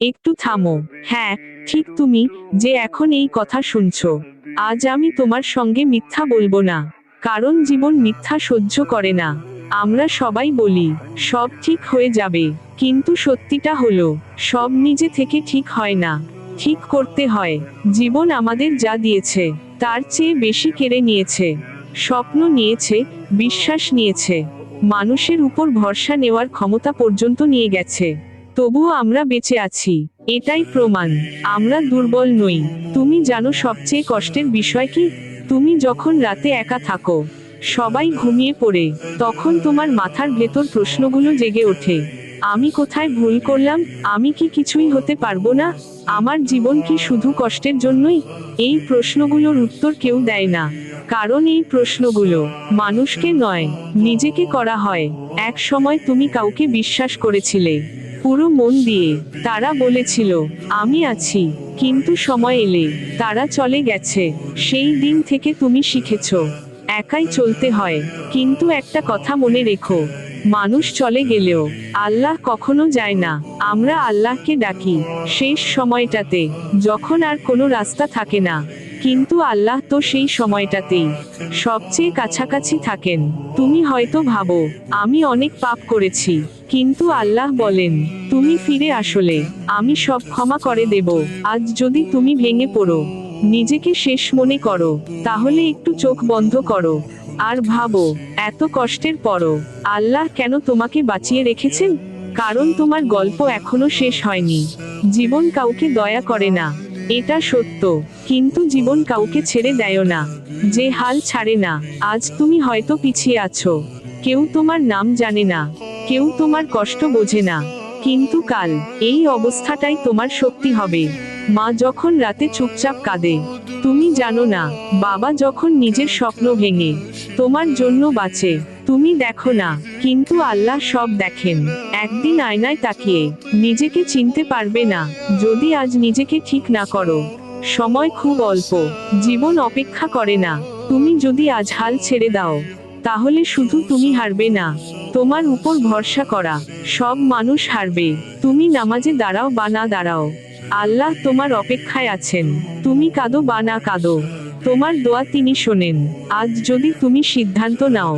একটু থামো। হ্যাঁ ঠিক তুমি, যে এখন এই কথা শুনছো। আজ আমি তোমার সঙ্গে মিথ্যা বলব না, কারণ জীবন মিথ্যা সহ্য করে না। আমরা সবাই বলি, সব ঠিক হয়ে যাবে, কিন্তু সত্যিটা হলো, সব নিজে থেকে ঠিক হয় না। ঠিক করতে হয়, জীবন আমাদের যা দিয়েছে, তার চেয়ে বেশি কেড়ে নিয়েছে। স্বপ্ন নিয়েছে, বিশ্বাস নিয়েছে, মানুষের উপর ভরসা নেওয়ার ক্ষমতা পর্যন্ত নিয়ে গেছে। তবুও আমরা বেঁচে আছি। এটাই প্রমাণ। আমরা দুর্বল নই। তুমি জানো সবচেয়ে কষ্টের বিষয় কি? তুমি যখন রাতে একা থাকো, সবাই ঘুমিয়ে পড়ে, তখন তোমার মাথার ভেতর প্রশ্নগুলো জেগে ওঠে। আমি কোথায় ভুল করলাম? আমি কি কিছুই হতে পারব না? আমার জীবন কি শুধু কষ্টের জন্যই? এই প্রশ্নগুলোর উত্তর কেউ দেয় না। কারণ এই প্রশ্নগুলো মানুষকে নয়, নিজেকে করা হয়। এক সময় তুমি কাউকে বিশ্বাস করেছিলে। পুরো মন দিয়ে তারা বলেছিল, আমি আছি, কিন্তু সময় এলে, তারা চলে গেছে, সেই দিন থেকে তুমি শিখেছ, একাই চলতে হয়, কিন্তু একটা কথা মনে রেখো, মানুষ চলে গেলেও, আল্লাহ কখনো যায় না, আমরা আল্লাহকে ডাকি, শেষ সময়টাতে, যখন আর কোনো রাস্তা থাকে না, কিন্তু আল্লাহ তো সেই সময়টাতেই, সবচেয়ে কাছাকাছি থাকেন, তুমি হয়তো ভাবো, আমি অনেক পাপ করেছি কিন্তু আল্লাহ বলেন, তুমি ফিরে আসলে, আমি সব ক্ষমা করে দেব। আজ যদি তুমি ভেঙে পড়ো, নিজেকে শেষ মনে করো, তাহলে একটু চোখ বন্ধ করো। আর ভাবো, এত কষ্টের পরও আল্লাহ কেন তোমাকে বাঁচিয়ে রেখেছেন? কারণ তোমার গল্প এখনও শেষ হয়নি। জীবন কাউকে দয়া করে না, এটা সত্য। কিন্তু জীবন কাউকে ছেড়ে দেয় না, যে হাল ছাড়ে না। আজ তুমি হয়তো পিছিয়ে আছো। কেউ তোমার নাম জানে না। কেউ তোমার কষ্ট বোঝে না। কিন্তু কাল এই অবস্থাটাই তোমার শক্তি হবে। মা যখন রাতে চুপচাপ কাঁদে, তুমি জানো না, বাবা যখন নিজের স্বপ্ন ভেঙে, তোমার জন্য বাঁচে, তুমি দেখো না, কিন্তু আল্লাহ সব দেখেন। একদিন আয়নায় তাকিয়ে, নিজেকে চিনতে পারবে না, যদি আজ নিজেকে ঠিক না করো। সময় খুব অল্প, জীবন অপেক্ষা করে না, তুমি যদি আজ হাল ছেড়ে দাও। তাহলে শুধু তুমি হারবে না, তোমার উপর ভরসা করা, সব মানুষ হারবে, তুমি নামাজে দাঁড়াও বা না দাঁড়াও। আল্লাহ তোমার অপেক্ষায় আছেন, তুমি কাঁদো বা না কাঁদো, তোমার দোয়া তিনি শোনেন, আজ যদি তুমি সিদ্ধান্ত নাও,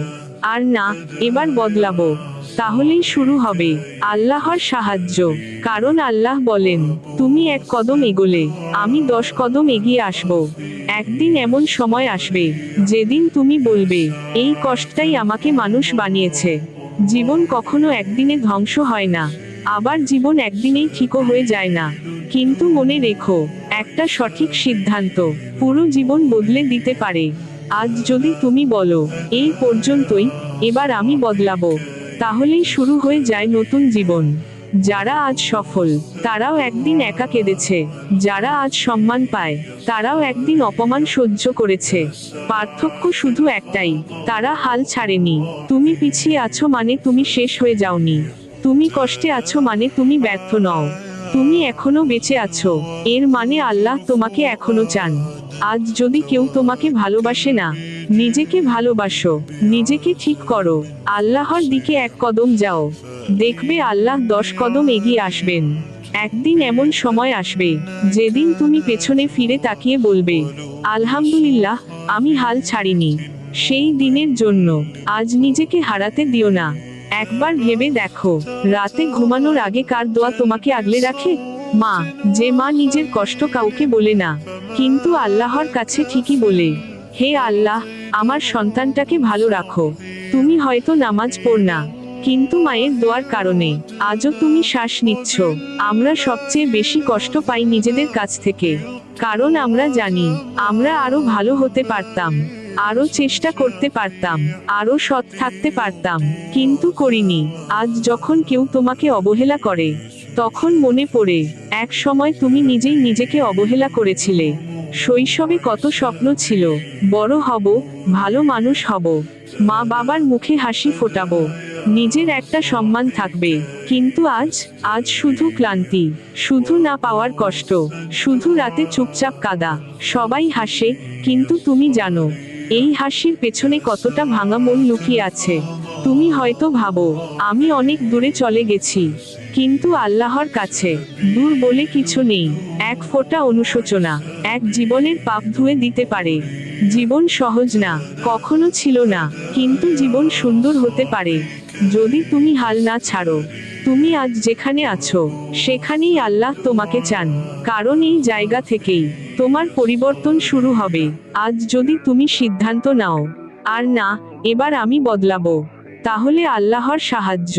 আর না, এবার বদলাবো। তাহলেই শুরু হবে আল্লাহর সাহায্য। কারণ আল্লাহ বলেন, তুমি এক কদম এগোলে, আমি দশ কদম এগিয়ে আসব। একদিন এমন সময় আসবে, যেদিন তুমি বলবে, এই কষ্টটাই আমাকে মানুষ বানিয়েছে। জীবন কখনো একদিনে ধ্বংস হয় না, আবার জীবন একদিনেই ঠিকও হয়ে যায় না। কিন্তু মনে রেখো, একটা সঠিক সিদ্ধান্ত, পুরো জীবন বদলে দিতে পারে। আজ যদি তুমি বলো, এই পর্যন্তই, এবার আমি বদলাবো তাহলেই শুরু হয়ে যায় নতুন জীবন। যারা আজ সফল, তারাও একদিন একা কেঁদেছে। যারা আজ সম্মান পায়, তারাও একদিন অপমান সহ্য করেছে। পার্থক্য শুধু একটাই, তারা হাল ছাড়েনি। তুমি পিছিয়ে আছো মানে তুমি শেষ হয়ে যাওনি। তুমি কষ্টে আছো মানে তুমি ব্যর্থ নও। তুমি এখনও বেঁচে আছো। এর মানে আল্লাহ তোমাকে এখনও চান। আজ যদি কেউ তোমাকে ভালোবাসে না, নিজেকে ভালোবাসো, নিজেকে ঠিক করো, আল্লাহর দিকে এক কদম যাও। দেখবে আল্লাহ দশ কদম এগিয়ে আসবেন। একদিন এমন সময় আসবে, যেদিন তুমি পেছনে ফিরে তাকিয়ে বলবে, আলহামদুলিল্লাহ, আমি হাল ছাড়িনি। সেই দিনের জন্য, আজ নিজেকে হারাতে দিও না। একবার ভেবে দেখো, রাতে ঘুমানোর আগে কার দোয়া তোমাকে আগলে রাখে? মা, যে মা নিজের কষ্ট কাউকে বলে না, কিন্তু আল্লাহর কাছে ঠিকই বলে, হে আল্লাহ, আমার সন্তানটাকে ভালো রাখো, তুমি হয়তো নামাজ পড় না, কিন্তু মায়ের দোয়ার কারণে, আজও তুমি শ্বাস নিচ্ছ, আমরা সবচেয়ে বেশি কষ্ট পাই নিজেদের কাছ থেকে, কারণ আমরা জানি, আমরা আরও ভালো হতে পারতাম আরও চেষ্টা করতে পারতাম আরও সৎ থাকতে পারতাম, কিন্তু করিনি, আজ যখন কেউ তোমাকে অবহেলা করে তখন মনে পড়ে, এক সময় তুমি নিজেই নিজেকে অবহেলা করেছিলে। শৈশবে কত স্বপ্ন ছিল, বড় হব, ভালো মানুষ হব, মা বাবার মুখে হাসি ফোটাবো, নিজের একটা সম্মান থাকবে। কিন্তু আজ আজ শুধু ক্লান্তি, শুধু না পাওয়ার কষ্ট, শুধু রাতে চুপচাপ কাদা, সবাই হাসে, কিন্তু তুমি জানো, এই হাসির পেছনে কতটা ভাঙা মন লুকিয়ে আছে। তুমি হয়তো ভাবো, আমি অনেক দূরে চলে গেছি, কিন্তু আল্লাহর কাছে দূর বলে কিছু নেই, এক ফোঁটা অনুশোচনা, এক জীবনের পাপ ধুয়ে দিতে পারে। জীবন সহজ না, কখনো ছিল না, কিন্তু জীবন সুন্দর হতে পারে। যদি তুমি হাল না ছাড়ো, তুমি আজ যেখানে আছো, সেখানেই আল্লাহ তোমাকে চান, কারণ এই জায়গা থেকেই তোমার পরিবর্তন শুরু হবে। আজ যদি তুমি সিদ্ধান্ত নাও, আর না, এবার আমি বদলাবো। তাহলে আল্লাহর সাহায্য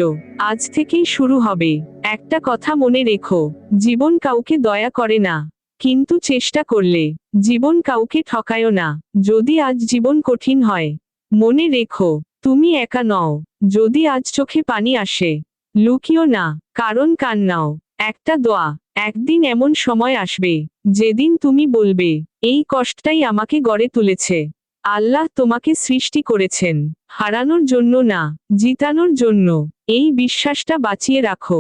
আজ থেকেই শুরু হবে। একটা কথা মনে রেখো, জীবন কাউকে দয়া করে না, কিন্তু চেষ্টা করলে জীবন কাউকে ঠকায়ও না। যদি আজ জীবন কঠিন হয়, মনে রেখো, তুমি একা নও, যদি আজ চোখে পানি আসে, লুকিও না, কারণ কান্নাও একটা দোয়া, একদিন এমন সময় আসবে, যেদিন তুমি বলবে, এই কষ্টটাই আমাকে গড়ে তুলেছে। আল্লাহ তোমাকে সৃষ্টি করেছেন। হারানোর জন্য না জিতানোর জন্য। এই বিশ্বাসটা বাঁচিয়ে রাখো।